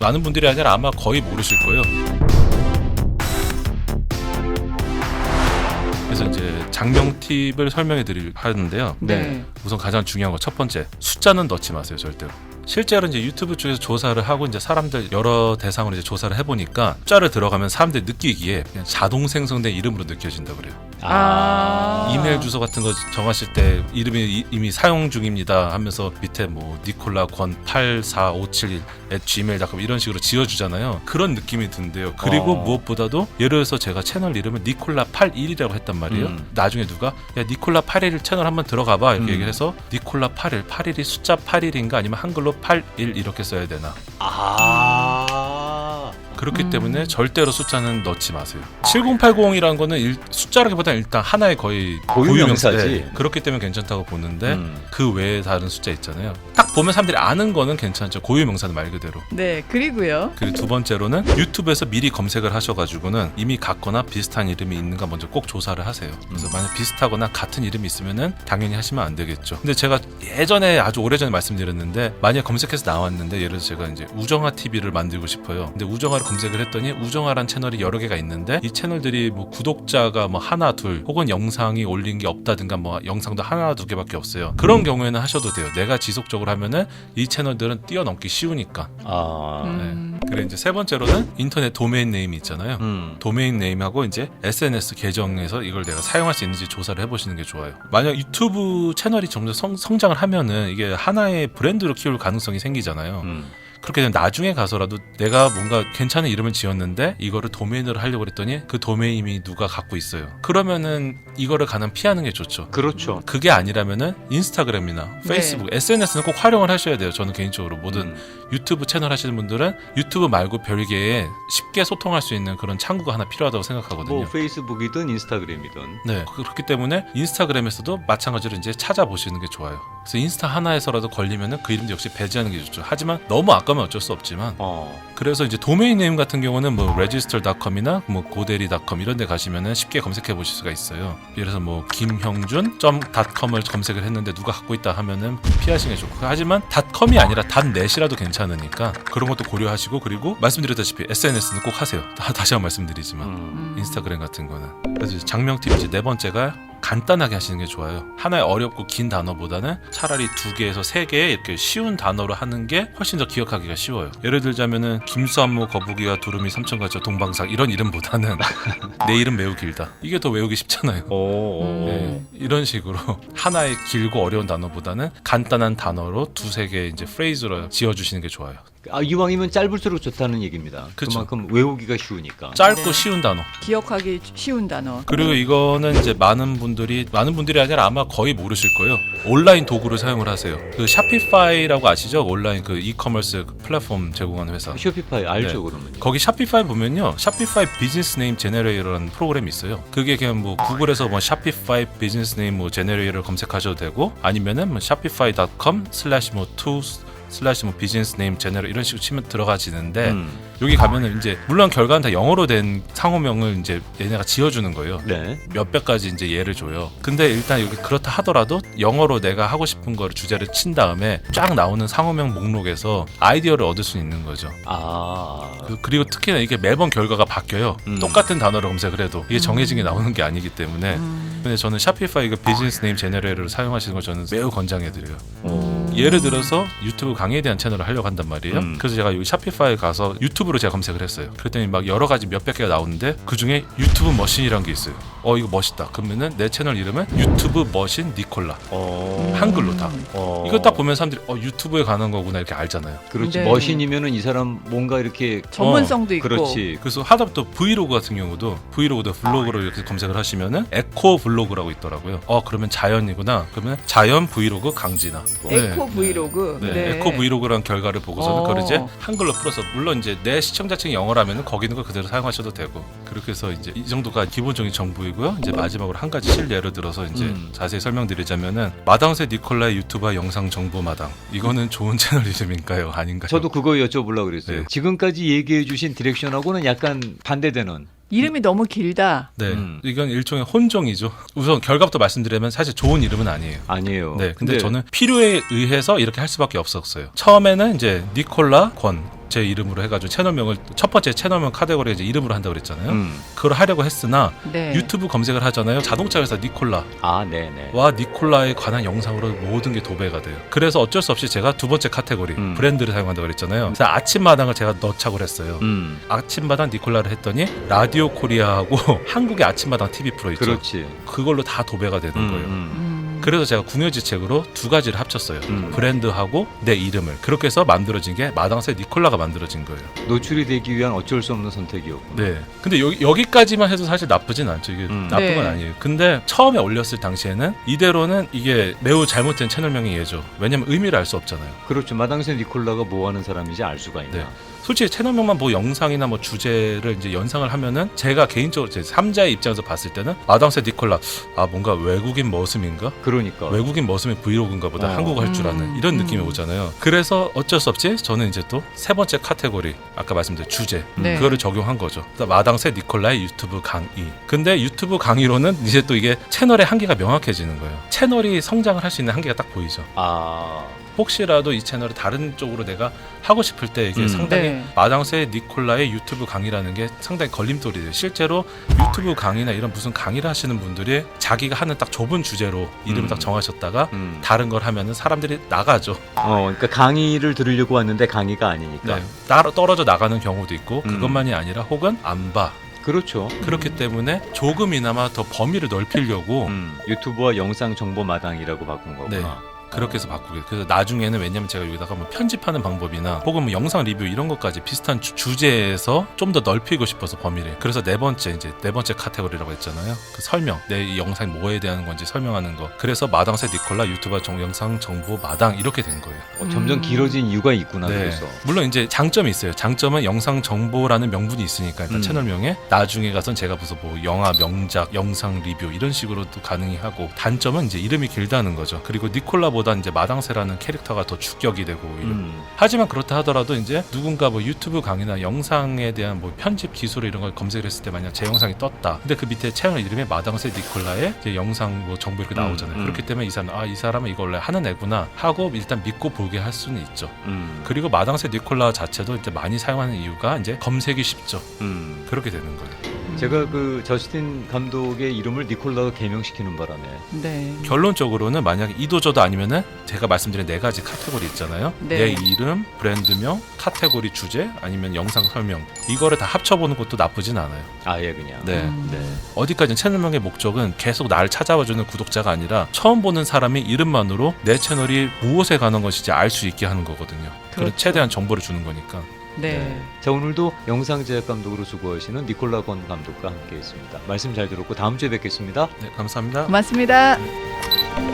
많은 분들이 아니라 아마 거의 모르실 거예요. 그래서 이제 장명 팁을 설명해 드릴 하는데요. 네. 우선 가장 중요한 거 첫 번째 숫자는 넣지 마세요 절대로. 실제로 이제 유튜브 쪽에서 조사를 하고 이제 사람들 여러 대상으로 이제 조사를 해보니까 숫자를 들어가면 사람들이 느끼기에 그냥 자동 생성된 이름으로 느껴진다 그래요. 아. 이메일 주소 같은 거 정하실 때 이름이 이- 이미 사용 중입니다 하면서 밑에 뭐 니콜라 권 8457 gmail.com 이런 식으로 지어주잖아요. 그런 느낌이 든대요. 그리고 어. 무엇보다도 예를 들어서 제가 채널 이름을 니콜라 81이라고 했단 말이에요. 음. 나중에 누가 야 니콜라 81 채널 한번 들어가봐 이렇게 음. 얘기를 해서 니콜라 81 81이 숫자 81인가 아니면 한글로 81 이렇게 써야 되나 아. 그렇기 음. 때문에 절대로 숫자는 넣지 마세요. 7080이라는 거는 일- 숫자라기보다는 일단 하나의 거의 고유 명사지. 네, 그렇기 때문에 괜찮다고 보는데 음. 그 외에 다른 숫자 있잖아요. 딱 보면 사람들이 아는 거는 괜찮죠. 고유 명사는 말 그대로. 네, 그리고요. 그리고 두 번째로는 유튜브에서 미리 검색을 하셔가지고는 이미 같거나 비슷한 이름이 있는가 먼저 꼭 조사를 하세요. 그래서 음. 만약 비슷하거나 같은 이름이 있으면은 당연히 하시면 안 되겠죠. 근데 제가 예전에 아주 오래전에 말씀드렸는데 만약 검색해서 나왔는데 예를 들어서 제가 이제 우정아 TV를 만들고 싶어요. 근데 우정아를 검 색을 했더니 우정아란 채널이 여러 개가 있는데 이 채널들이 뭐 구독자가 뭐 하나 둘 혹은 영상이 올린 게 없다든가 뭐 영상도 하나 두 개밖에 없어요. 그런 경우에는 하셔도 돼요. 내가 지속적으로 하면은 이 채널들은 뛰어넘기 쉬우니까. 아. 음. 그리고 이제 세 번째로는 인터넷 도메인 네임이 있잖아요. 음. 도메인 네임하고 이제 SNS 계정에서 이걸 내가 사용할 수 있는지 조사를 해보시는 게 좋아요. 만약 유튜브 채널이 점점 성, 성장을 하면은 이게 하나의 브랜드로 키울 가능성이 생기잖아요. 음. 그렇게 되면 나중에 가서라도 내가 뭔가 괜찮은 이름을 지었는데 이거를 도메인으로 하려고 그랬더니 그 도메인이 누가 갖고 있어요. 그러면은 이거를 가능 피하는 게 좋죠. 그렇죠. 그게 아니라면은 인스타그램이나 페이스북, SNS는 꼭 활용을 하셔야 돼요. 저는 개인적으로 모든 음. 유튜브 채널 하시는 분들은 유튜브 말고 별개의 쉽게 소통할 수 있는 그런 창구가 하나 필요하다고 생각하거든요. 뭐 페이스북이든 인스타그램이든 네, 그- 그렇기 때문에 인스타그램에서도 마찬가지로 이제 찾아보시는 게 좋아요. 그래서 인스타 하나에서라도 걸리면은 그 이름도 역시 배제하는 게 좋죠. 하지만 너무 아까면 어쩔 수 없지만 어. 그래서 이제 도메인 네임 같은 경우는 뭐 register.com이나 뭐 고데리.com 이런 데 가시면은 쉽게 검색해 보실 수가 있어요. 예를 들어서 뭐 김형준.com을 검색을 했는데 누가 갖고 있다 하면은 피하시는 게 좋고 하지만 .com이 아니라 .net이라도 괜찮으니까 그런 것도 고려하시고 그리고 말씀드렸다시피 SNS는 꼭 하세요. 다, 다시 한 번 말씀드리지만 음. 음. 인스타그램 같은 거는 그래서 장명 팁 이제 네 번째가 간단하게 하시는 게 좋아요. 하나의 어렵고 긴 단어보다는 차라리 두 개에서 세 개의 이렇게 쉬운 단어로 하는 게 훨씬 더 기억하기가 쉬워요. 예를 들자면은 김수한무 거북이와 두루미 삼천가저 동방삭 이런 이름보다는 내 이름 매우 길다. 이게 더 외우기 쉽잖아요. 네, 이런 식으로 하나의 길고 어려운 단어보다는 간단한 단어로 두세 개 이제 프레이즈로 지어주시는 게 좋아요. 아, 이왕이면 짧을수록 좋다는 얘기입니다. 그쵸. 그만큼 외우기가 쉬우니까. 짧고 네. 쉬운 단어. 기억하기 쉬운 단어. 그리고 이거는 이제 많은 분들이 많은 분들이 아니라 아마 거의 모르실 거예요. 온라인 도구를 사용을 하세요. 그 샤피파이라고 아시죠? 온라인 그 이커머스 그 플랫폼 제공하는 회사. 쇼피파이 알죠 네. 그러면. 거기 샤피파이 보면요. 샤피파이 비즈니스 네임 제네레이터라는 프로그램이 있어요. 그게 그냥 뭐 구글에서 뭐 샤피파이 비즈니스 네임 뭐 제네레이터를 검색하셔도 되고 아니면은 뭐 슬래시 뭐2 슬래시 뭐 비즈니스 네임 제네레 이런 식으로 치면 들어가지는데 음. 여기 가면은 이제 물론 결과는 다 영어로 된 상호명을 이제 얘네가 지어주는 거예요. 네. 몇 가지 이제 예를 줘요. 근데 일단 여기 그렇다 하더라도 영어로 내가 하고 싶은 거를 주제를 친 다음에 쫙 나오는 상호명 목록에서 아이디어를 얻을 수 있는 거죠. 아. 그- 그리고 특히나 이게 매번 결과가 바뀌어요. 음. 똑같은 단어를 검색을 해도 이게 정해진 게 나오는 게 아니기 때문에. 음. 근데 저는 샤피파이 그 비즈니스 네임 제너레이터를 사용하시는 걸 저는 매우 권장해드려요. 오. 예를 들어서 유튜브 강의에 대한 채널을 하려고 한단 말이에요. 음. 그래서 제가 여기 샤피파이에 가서 유튜브로 제가 검색을 했어요. 그랬더니 막 여러 가지 몇백 개가 나오는데 그 중에 유튜브 머신이라는 게 있어요. 어 이거 멋있다. 그러면은 내 채널 이름은 유튜브 머신 니콜라 어. 한글로 다. 어. 이거 딱 보면 사람들이 어 유튜브에 가는 거구나 이렇게 알잖아요. 그렇지. 네. 머신이면은 이 사람 뭔가 이렇게 전문성도 있고. 그렇지. 그래서 하다 또 브이로그 같은 경우도 브이로그도 블로그로 이렇게 검색을 하시면은 에코 블로그라고 있더라고요. 어 그러면 자연이구나. 그러면 자연 브이로그 강진아. 에코 네. 브이로그. 네, 에코 브이로그란 결과를 보고서는 어. 그걸 이제 한글로 풀어서 물론 이제 내 시청자층이 영어라면 거기 있는 걸 그대로 사용하셔도 되고 그렇게 해서 이제 이 정도가 기본적인 정보이고요. 이제 마지막으로 한 가지 실례를 들어서 이제 음. 자세히 설명드리자면은 마당새 니콜라의 유튜브 영상 정보 마당 이거는 좋은 채널 이름인가요? 아닌가요? 저도 그거 여쭤보려고 그랬어요. 네. 지금까지 얘기해 주신 디렉션하고는 약간 반대되는. 이름이 너무 길다. 네, 음. 이건 일종의 혼종이죠. 우선 결과부터 말씀드리면 사실 좋은 이름은 아니에요. 아니에요. 네, 근데 저는 필요에 의해서 이렇게 할 수밖에 없었어요. 처음에는 이제 니콜라 권 제 이름으로 해가지고 채널명을 첫 번째 채널명 카테고리 이제 이름으로 한다고 그랬잖아요. 음. 그걸 하려고 했으나 네. 유튜브 검색을 하잖아요. 자동차 회사 니콜라 아, 네, 네. 와 니콜라에 관한 영상으로 모든 게 도배가 돼요. 그래서 어쩔 수 없이 제가 두 번째 카테고리 음. 브랜드를 사용한다고 그랬잖아요. 그래서 아침마당을 제가 넣자고 했어요. 음. 아침마당 니콜라를 했더니 라디오 코리아하고 한국의 아침마당 TV 프로 있죠. 그렇지. 그걸로 다 도배가 되는 음, 거예요. 음. 음. 그래서 제가 궁여지책으로 두 가지를 합쳤어요. 음. 브랜드하고 내 이름을 그렇게 해서 만들어진 게 마당새 니콜라가 만들어진 거예요. 노출이 되기 위한 어쩔 수 없는 선택이었고. 네. 근데 여기, 여기 까지만 해도 사실 나쁘진 않죠. 이게 음. 나쁜 네. 건 아니에요. 근데 처음에 올렸을 당시에는 이대로는 이게 매우 잘못된 채널명이 예죠. 왜냐면 의미를 알 수 없잖아요. 그렇죠. 마당새 니콜라가 뭐 하는 사람인지 알 수가 있나. 네. 솔직히 채널명만 뭐 영상이나 뭐 주제를 이제 연상을 하면은 제가 개인적으로 제 3자의 입장에서 봤을 때는 마당새 니콜라 아 뭔가 외국인 머슴인가? 그러니까. 외국인 머슴의 브이로그인가 보다 어. 한국어 할 줄 아는 음, 이런 느낌이 음. 오잖아요. 그래서 어쩔 수 없지 저는 이제 또 세 번째 카테고리 아까 말씀드린 주제 네. 그거를 적용한 거죠. 마당새 니콜라의 유튜브 강의. 근데 유튜브 강의로는 이제 또 이게 채널의 한계가 명확해지는 거예요. 채널이 성장을 할 수 있는 한계가 딱 보이죠. 아. 혹시라도 이 채널을 다른 쪽으로 내가 하고 싶을 때 이게 음. 상당히 네. 마당새 니콜라의 유튜브 강의라는 게 상당히 걸림돌이에요. 실제로 유튜브 강의나 이런 무슨 강의를 하시는 분들이 자기가 하는 딱 좁은 주제로 이름을 음. 딱 정하셨다가 음. 다른 걸 하면은 사람들이 나가죠. 어, 그러니까 강의를 들으려고 왔는데 강의가 아니니까. 네. 따로 떨어져 나가는 경우도 있고 음. 그것만이 아니라 혹은 안 봐. 그렇죠. 그렇기 때문에 조금이나마 더 범위를 넓히려고 음, 유튜브와 영상 정보 마당이라고 바꾼 거구나. 네. 그렇게 해서 바꾸게. 그래서 나중에는 왜냐면 제가 여기다가 뭐 편집하는 방법이나 혹은 뭐 영상 리뷰 이런 것까지 비슷한 주, 주제에서 좀 더 넓히고 싶어서 범위를. 그래서 네 번째 이제 네 번째 카테고리라고 했잖아요. 그 설명. 내이 영상이 뭐에 대한 건지 설명하는 거. 그래서 마당새 니콜라 유튜버 정, 영상 정보 마당 이렇게 된 거예요. 어, 점점 음. 길어진 이유가 있구나 네. 그래서. 물론 이제 장점이 있어요. 장점은 영상 정보라는 명분이 있으니까 일단 음. 채널명에 나중에 가선 제가 무슨 뭐 영화 명작, 영상 리뷰 이런 식으로도 가능히 하고 단점은 이제 이름이 길다는 거죠. 그리고 니콜라보 다 이제 마당새라는 캐릭터가 더 주격이 되고 이런. 음. 하지만 그렇다 하더라도 이제 누군가 뭐 유튜브 강의나 영상에 대한 뭐 편집 기술 이런 걸 검색을 했을 때 만약 제 영상이 떴다. 근데 그 밑에 채널 이름에 마당새 니콜라의 이제 영상 뭐 정보 이렇게 음, 나오잖아요. 음. 그렇기 때문에 이 사람 아이 사람은 이걸 원래 하는 애구나 하고 일단 믿고 보게 할 수는 있죠. 음. 그리고 마당새 니콜라 자체도 이제 많이 사용하는 이유가 이제 검색이 쉽죠. 음. 그렇게 되는 거예요. 제가 그 저스틴 감독의 이름을 니콜라가 개명시키는 바람에 네. 결론적으로는 만약에 이도저도 아니면은 제가 말씀드린 네 가지 카테고리 있잖아요. 네. 내 이름, 브랜드명, 카테고리 주제, 아니면 영상 설명 이거를 다 합쳐보는 것도 나쁘진 않아요. 아예 그냥. 네. 음. 네. 어디까지 채널명의 목적은 계속 나를 찾아와주는 구독자가 아니라 처음 보는 사람이 이름만으로 내 채널이 무엇에 관한 것인지 알 수 있게 하는 거거든요. 그런 그렇죠. 최대한 정보를 주는 거니까. 네. 자 오늘도 영상 제작 감독으로 수고하시는 니콜라 건 감독과 함께했습니다. 말씀 잘 들었고 다음 주에 뵙겠습니다. 네, 감사합니다. 고맙습니다. 네.